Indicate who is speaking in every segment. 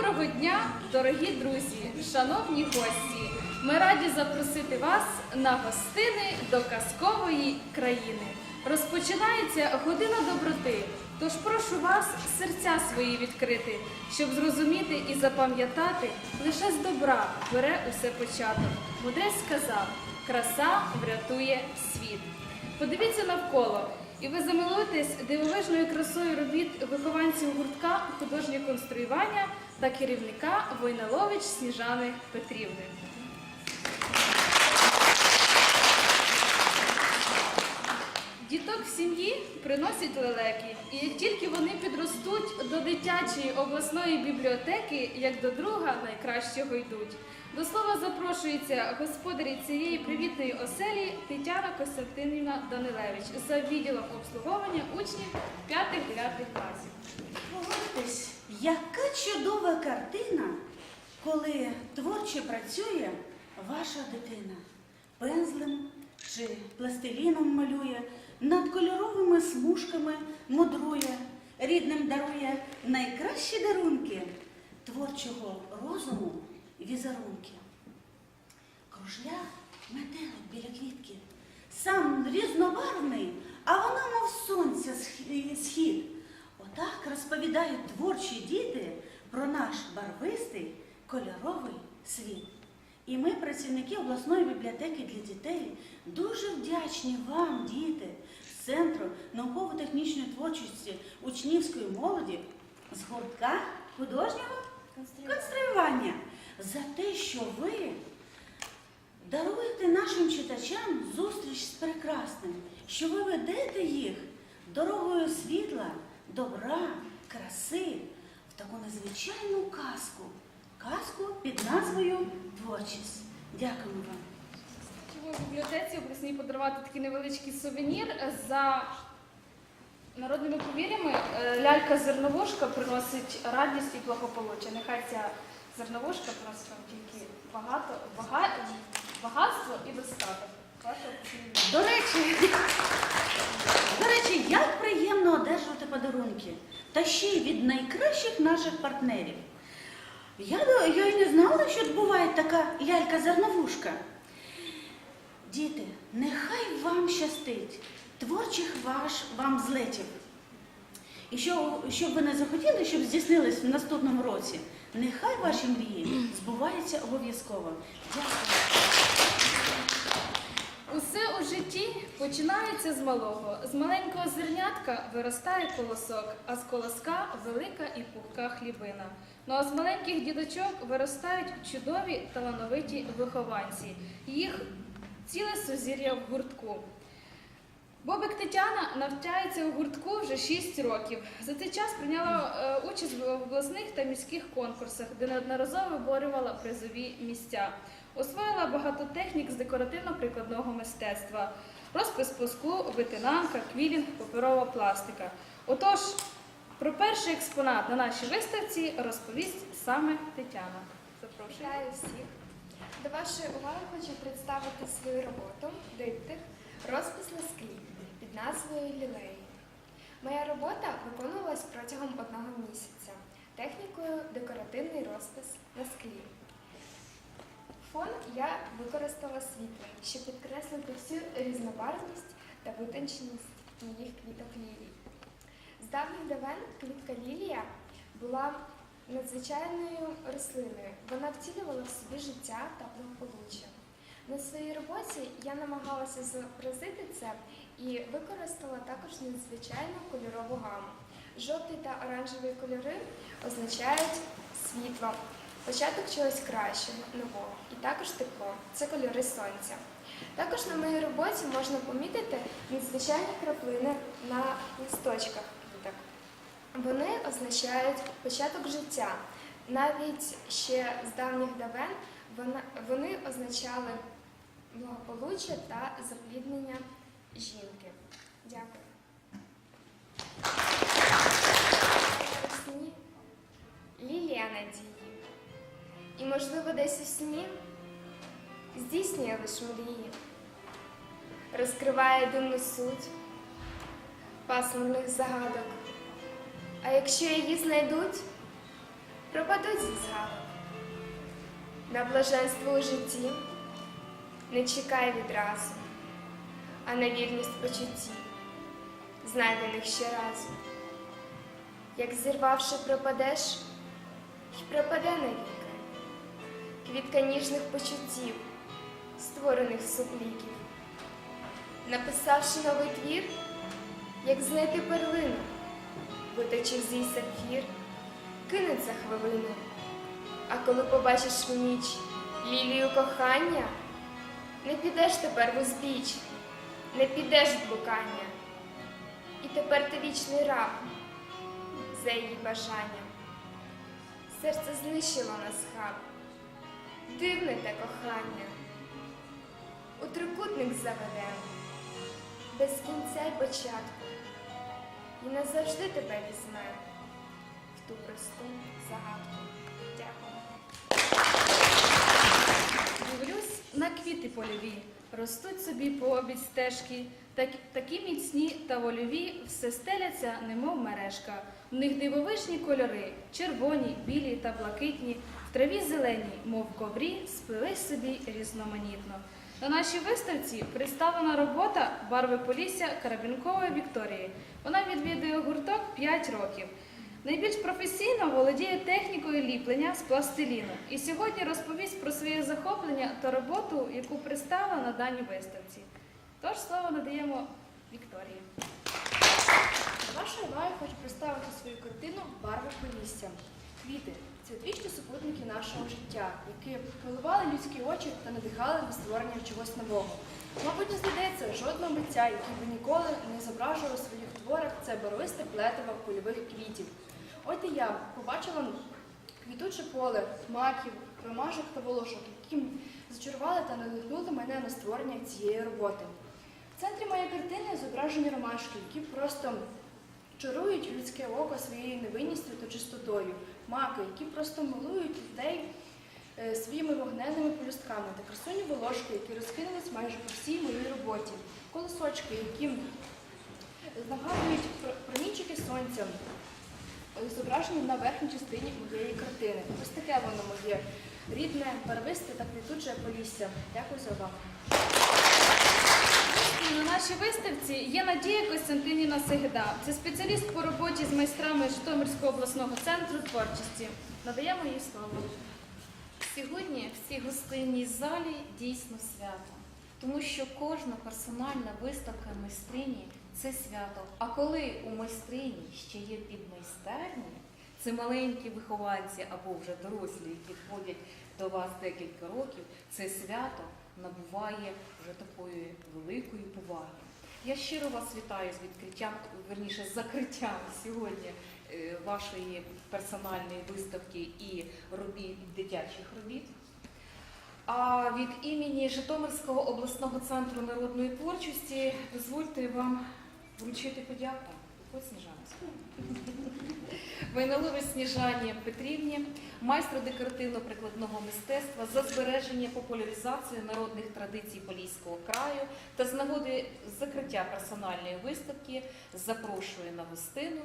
Speaker 1: Доброго дня, дорогі друзі, шановні гості! Ми раді запросити вас на гостини до казкової країни. Розпочинається година доброти. Тож прошу вас серця свої відкрити, щоб зрозуміти і запам'ятати, лише з добра бере усе початок. Мудрець сказав: краса врятує світ. Подивіться навколо, і ви замилуєтесь дивовижною красою робіт вихованців гуртка художнє конструювання та керівника Войналович Сніжани Петрівни. Діток в сім'ї приносять лелеки, і як тільки вони підростуть до дитячої обласної бібліотеки, як до друга найкращого йдуть. До слова запрошується господарі цієї привітної оселі Тетяна Костянтинівна Данилевич за відділом обслуговування учнів 5-9 класів.
Speaker 2: Погодьтесь, яка чудова картина, коли творче працює ваша дитина. Пензлем чи пластиліном малює, над кольоровими смужками мудрує, рідним дарує найкращі дарунки творчого розуму візерунки. Кружля метелик біля квітки, сам різнобарвний, а вона, мов сонця схід. Отак розповідають творчі діти про наш барвистий кольоровий світ. І ми, працівники обласної бібліотеки для дітей, дуже вдячні вам, діти, з Центру науково-технічної творчості учнівської молоді з гуртка художнього конструювання за те, що ви даруєте нашим читачам зустріч з прекрасним, що ви ведете їх дорогою світла, добра, краси в таку незвичайну казку. Казку під назвою Творчість. Дякуємо вам.
Speaker 1: Хотіла в бібліотеці обласній подарувати такий невеличкий сувенір за народними повір'ями. е, Лялька зерновушка приносить радість і благополуччя. Нехай ця зерновушка приносить вам тільки багато, бага, багатство і достаток.
Speaker 2: До речі, до речі, як приємно одержувати. Та ще й від найкращих наших партнерів. Я, я й не знала, що буває така лялька-зерновушка. Діти, нехай вам щастить, творчих ваш вам злетів. І що, щоб ви не захотіли, щоб здійснились в наступному році, нехай ваші мрії збуваються обов'язково. Дякую.
Speaker 1: Усе у житті починається з малого. З маленького зернятка виростає колосок, а з колоска велика і пухка хлібина. Ну а з маленьких дідочок виростають чудові талановиті вихованці. Їх ціле сузір'я в гуртку. Бобик Тетяна навчається у гуртку вже 6 років. За цей час прийняла е, участь в обласних та міських конкурсах, де неодноразово виборювала призові місця. Освоїла багато технік з декоративно-прикладного мистецтва, розпис по склу, витинанка, квілінг, паперова пластика. Отож, про перший експонат на нашій виставці розповість саме Тетяна. Запрошую.
Speaker 3: Вітаю всіх! До вашої уваги хочу представити свою роботу диптих розпис на склі під назвою Лілеї. Моя робота виконувалась протягом одного місяця технікою декоративний розпис на склі. Фон я використала світлий, щоб підкреслити всю різнобарвність та витонченість моїх квіток лілій. З давніх давен квітка лілія була надзвичайною рослиною. Вона втілювала в собі життя та благополуччя. На своїй роботі я намагалася зобразити це і використала також надзвичайну кольорову гаму. Жовтий та оранжевий кольори означають світло, початок чогось кращого, нового, і також тепло це кольори сонця. Також на моїй роботі можна помітити надзвичайні краплини на листочках. Вони означають початок життя. Навіть ще з давніх давен вони означали благополуччя та запліднення жінки. Дякую. Лілія надії. І, можливо, десь у сні здійснює лиш мрії, розкриває дивну суть пасмурних загадок. А якщо її знайдуть, пропадуть зі згадок. На блаженство у житті не чекай відразу, а на вірність почуттів, знайдених ще разу. Як зірвавши пропадеш, й пропаде навіки, квітка ніжних почуттів, створених супліків. Написавши новий твір, як знайти перлину, виточив зій сапфір, кинуть за хвилину. А коли побачиш в ніч лілію кохання, не підеш тепер в узбіч, не підеш в блукання. І тепер ти вічний раб за її бажанням. Серце знищило нас хаб, дивне те кохання. У трикутник заведемо, без кінця й початку, і назавжди тебе візьмемо в ту просту загадку. Дякую.
Speaker 1: Дивлюсь на квіти польові, ростуть собі по обід стежки, так, такі міцні та вольові, все стеляться, немов мережка. В них дивовижні кольори, червоні, білі та блакитні, в траві зелені, мов коврі, сплели собі різноманітно. На нашій виставці представлена робота барви Полісся Карабінкової Вікторії. Вона відвідує гурток 5 років. Найбільш професійно володіє технікою ліплення з пластиліну і сьогодні розповість про своє захоплення та роботу, яку представила на даній виставці. Тож слово надаємо Вікторії.
Speaker 4: До вашої уваги хочу представити свою картину Барви Полісся. Квіти це вічні супутники нашого життя, які поливали людські очі та надихали на створення чогось нового. Мабуть, не знайдеться жодного митця, який би ніколи не зображував у своїх творах це барвисте плетиво польових квітів. От і я побачила квітуче поле, маків, ромашок та волошок, які зачарували та надихнули мене на створення цієї роботи. В центрі моєї картини зображені ромашки, які просто чарують людське око своєю невинністю та чистотою, маки, які просто милують людей е, своїми вогненними полюстками та красуні волошки, які розкинулись майже по всій моїй роботі, колосочки, які нагадують промінчики сонця, е, зображені на верхній частині моєї картини. Ось таке воно моє рідне, барвисте та квітуче полісся. Дякую за увагу.
Speaker 1: На нашій виставці є Надія Костянтинівна Сегеда. Це спеціаліст по роботі з майстрами Житомирського обласного центру творчості. Надаємо їй слово.
Speaker 5: Сьогодні в цій гостинній залі дійсно свято, тому що кожна персональна виставка майстрині це свято. А коли у майстрині ще є підмайстерні, це маленькі вихованці або вже дорослі, які ходять до вас декілька років, це свято набуває вже такої великої поваги. Я щиро вас вітаю з відкриттям, верніше з закриттям сьогодні е, вашої персональної виставки і робіт дитячих робіт. А від імені Житомирського обласного центру народної творчості дозвольте вам вручити подяку. Ось Сніжана. Войналовій Сніжані Петрівні, майстру декоративно-прикладного мистецтва за збереження популяризацію народних традицій Поліського краю та з нагоди закриття персональної виставки запрошує на гостину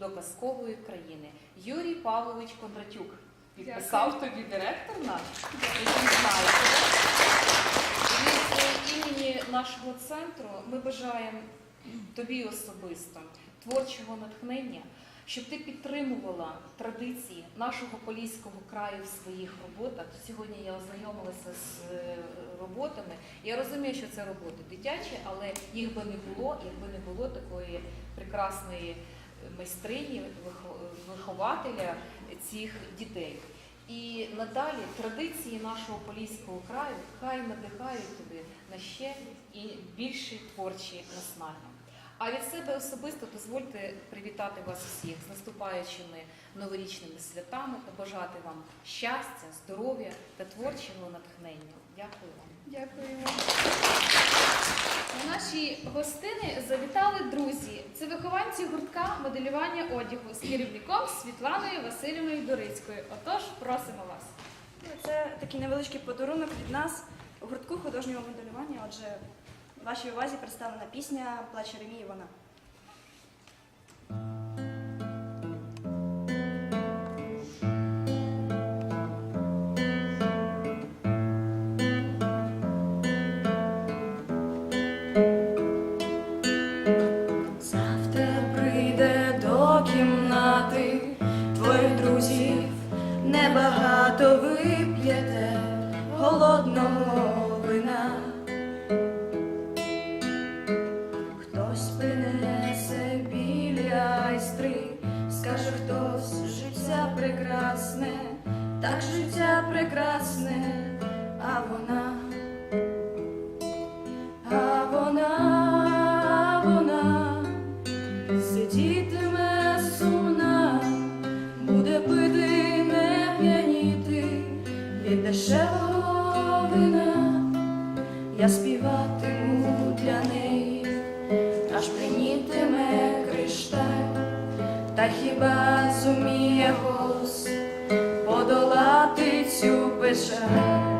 Speaker 5: до казкової країни. Юрій Павлович Кондратюк підписав тобі директор наш. Від імені нашого центру ми бажаємо тобі особисто творчого натхнення, щоб ти підтримувала традиції нашого поліського краю в своїх роботах. Сьогодні я ознайомилася з е, роботами. Я розумію, що це роботи дитячі, але їх би не було, якби не було такої прекрасної майстрині, вихователя цих дітей. І надалі традиції нашого поліського краю хай надихають тебе на ще і більші творчі наснаги. А від себе особисто дозвольте привітати вас усіх з наступаючими новорічними святами, побажати вам щастя, здоров'я та творчого натхнення. Дякую вам.
Speaker 1: Дякуємо. На наші гостини завітали друзі. Це вихованці гуртка моделювання одягу з керівником Світланою Васильівною Дорицькою. Отож, просимо вас.
Speaker 6: Це такий невеличкий подарунок від нас у гуртку художнього моделювання. Отже, вашій увазі представлена пісня Плач і п'єте скаже хтось життя прекрасне, так життя прекрасне, а вона, а вона, а вона сидітиме сумна, буде пити, п'яніти від дешевого вина. Я співатиму для неї, аж принітиме кришталь, та хіба зуміє голос подолати цю печаль?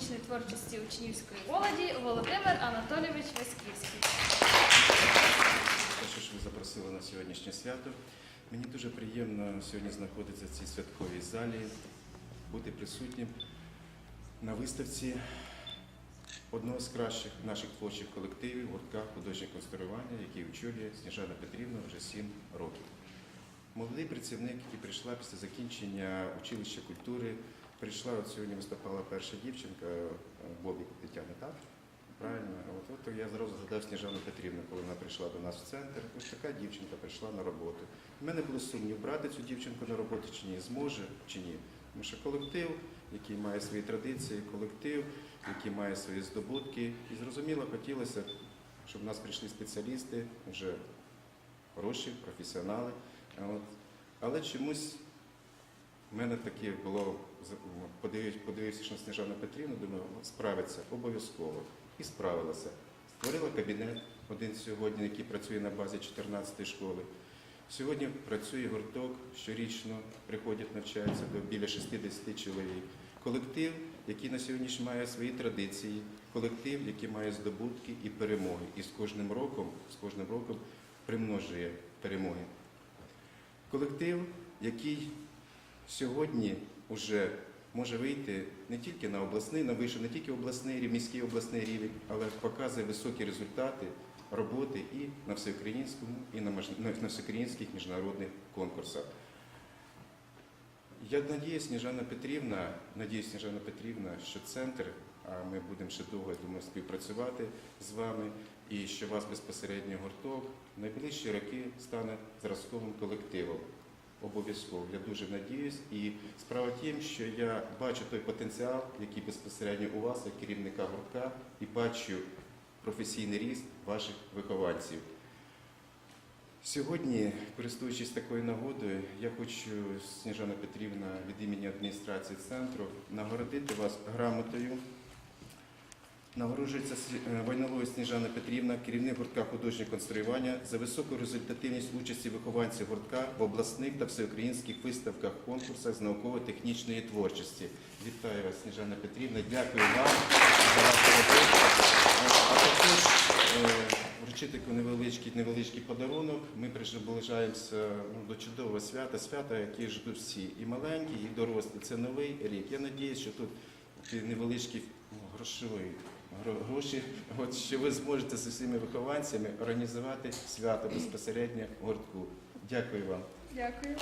Speaker 1: Науково-технічної творчості учнівської молоді Володимир Анатолійович Васьківський.
Speaker 7: те, що ви запросили на сьогоднішнє свято. Мені дуже приємно сьогодні знаходитися в цій святковій залі, бути присутнім на виставці одного з кращих наших творчих колективів гуртка художнє конструювання, який очолює Сніжана Петрівна вже 7 років. Молодий працівник, який прийшла після закінчення училища культури, прийшла, от сьогодні виступала перша дівчинка е, Бобі Тетяна, так? Правильно, от, от я зразу згадав Сніжану Петрівну, коли вона прийшла до нас в центр. Ось така дівчинка прийшла на роботу. У мене було сумнів, брати цю дівчинку на роботу чи ні, зможе чи ні. Тому що колектив, який має свої традиції, колектив, який має свої здобутки. І зрозуміло, хотілося, щоб в нас прийшли спеціалісти, вже хороші, професіонали. От. Але чомусь в мене таке було, подивився, на Сніжану Петрівну, думаю, справиться обов'язково. І справилася. Створила кабінет один сьогодні, який працює на базі 14-ї школи. Сьогодні працює гурток, щорічно приходять, навчаються до біля 60 чоловік. Колектив, який на сьогодні має свої традиції, колектив, який має здобутки і перемоги. І з кожним роком, з кожним роком примножує перемоги. Колектив, який сьогодні вже може вийти не тільки на обласний, на вийшов не тільки обласний рівень, міський обласний рівень, але показує високі результати роботи і на всеукраїнському, і на, всеукраїнських міжнародних конкурсах. Я надіюсь, Сніжана Петрівна, надіюсь, Сніжана Петрівна, що центр, а ми будемо ще довго, я думаю, співпрацювати з вами, і що вас безпосередньо гурток найближчі роки стане зразковим колективом. Обов'язково. Я дуже надіюсь. І справа в тім, що я бачу той потенціал, який безпосередньо у вас, як керівника гуртка, і бачу професійний ріст ваших вихованців. Сьогодні, користуючись такою нагодою, я хочу, Сніжана Петрівна, від імені адміністрації центру нагородити вас грамотою. Нагороджується е, Войнолою Сніжана Петрівна, керівник гуртка художнього конструювання за високу результативність участі вихованців гуртка в обласних та всеукраїнських виставках, конкурсах з науково-технічної творчості. Вітаю вас, Сніжана Петрівна. Дякую вам за вашу роботу. А також е, невеличкий, невеличкий подарунок. Ми приближаємося ну, до чудового свята, свята, яке ждуть всі, і маленькі, і дорослі. Це новий рік. Я сподіваюся, що тут невеличкий ну, грошовий. Гро- Гроші, от що ви зможете з усіма вихованцями організувати свято безпосередньо в гуртку. Дякую вам.
Speaker 1: Дякую.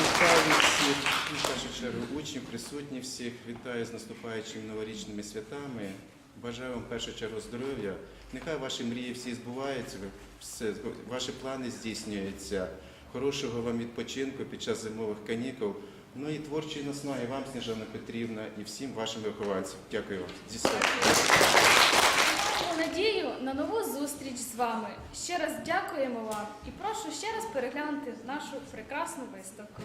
Speaker 7: Вітаю всіх, в першу чергу учнів, присутніх всіх. Вітаю з наступаючими новорічними святами. Бажаю вам в першу чергу здоров'я. Нехай ваші мрії всі збуваються, все, ваші плани здійснюються. Хорошого вам відпочинку під час зимових канікул. Ну і творчої насної вам, Сніжана Петрівна, і всім вашим вихованцям. Дякую вам. Зі.
Speaker 1: Надію на нову зустріч з вами. Ще раз дякуємо вам і прошу ще раз переглянути нашу прекрасну виставку.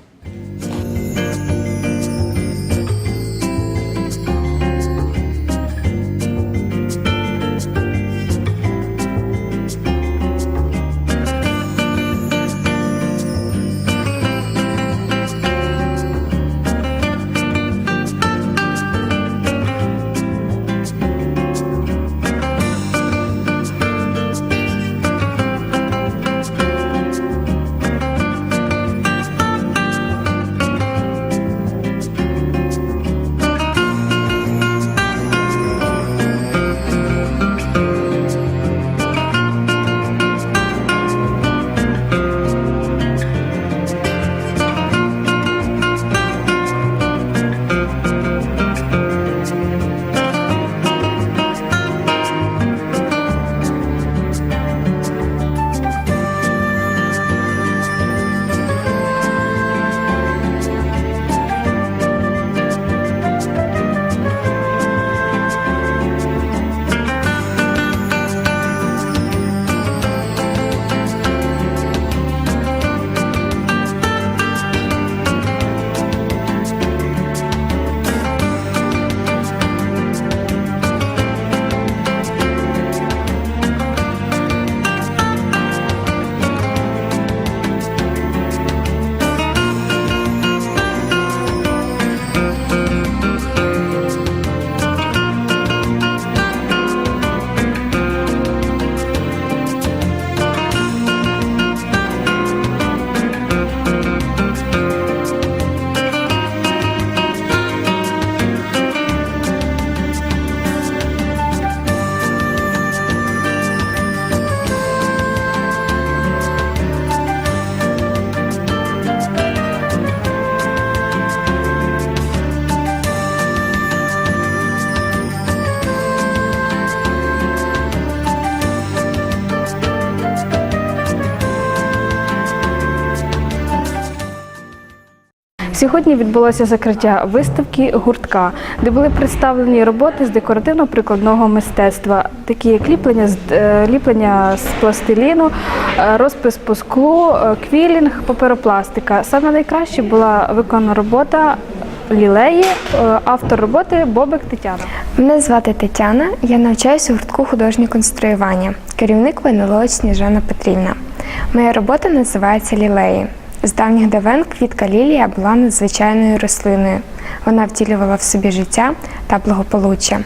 Speaker 1: Сьогодні відбулося закриття виставки гуртка, де були представлені роботи з декоративно-прикладного мистецтва, такі як ліплення з е, ліплення з пластиліну, е, розпис по склу, е, квілінг, паперопластика. Саме найкраще була виконана робота лілеї, автор роботи Бобик Тетяна.
Speaker 3: Мене звати Тетяна, я навчаюся у гуртку художнє конструювання, керівник ВНЛО Сніжана Петрівна. Моя робота називається Лілеї. З давніх давен квітка лілія була надзвичайною рослиною. Вона втілювала в собі життя та благополуччя.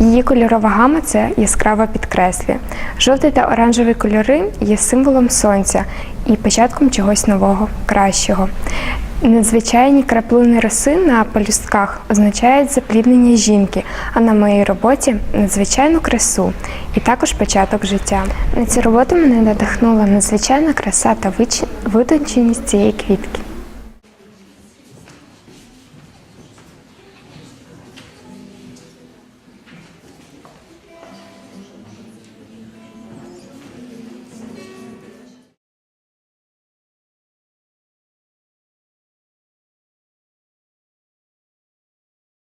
Speaker 3: Її кольорова гама це яскраво підкреслює. Жовтий та оранжевий кольори є символом сонця і початком чогось нового, кращого. Надзвичайні краплини роси на пелюстках означають запліднення жінки, а на моїй роботі надзвичайну красу і також початок життя. На цю роботу мене надихнула надзвичайна краса та витонченість цієї квітки.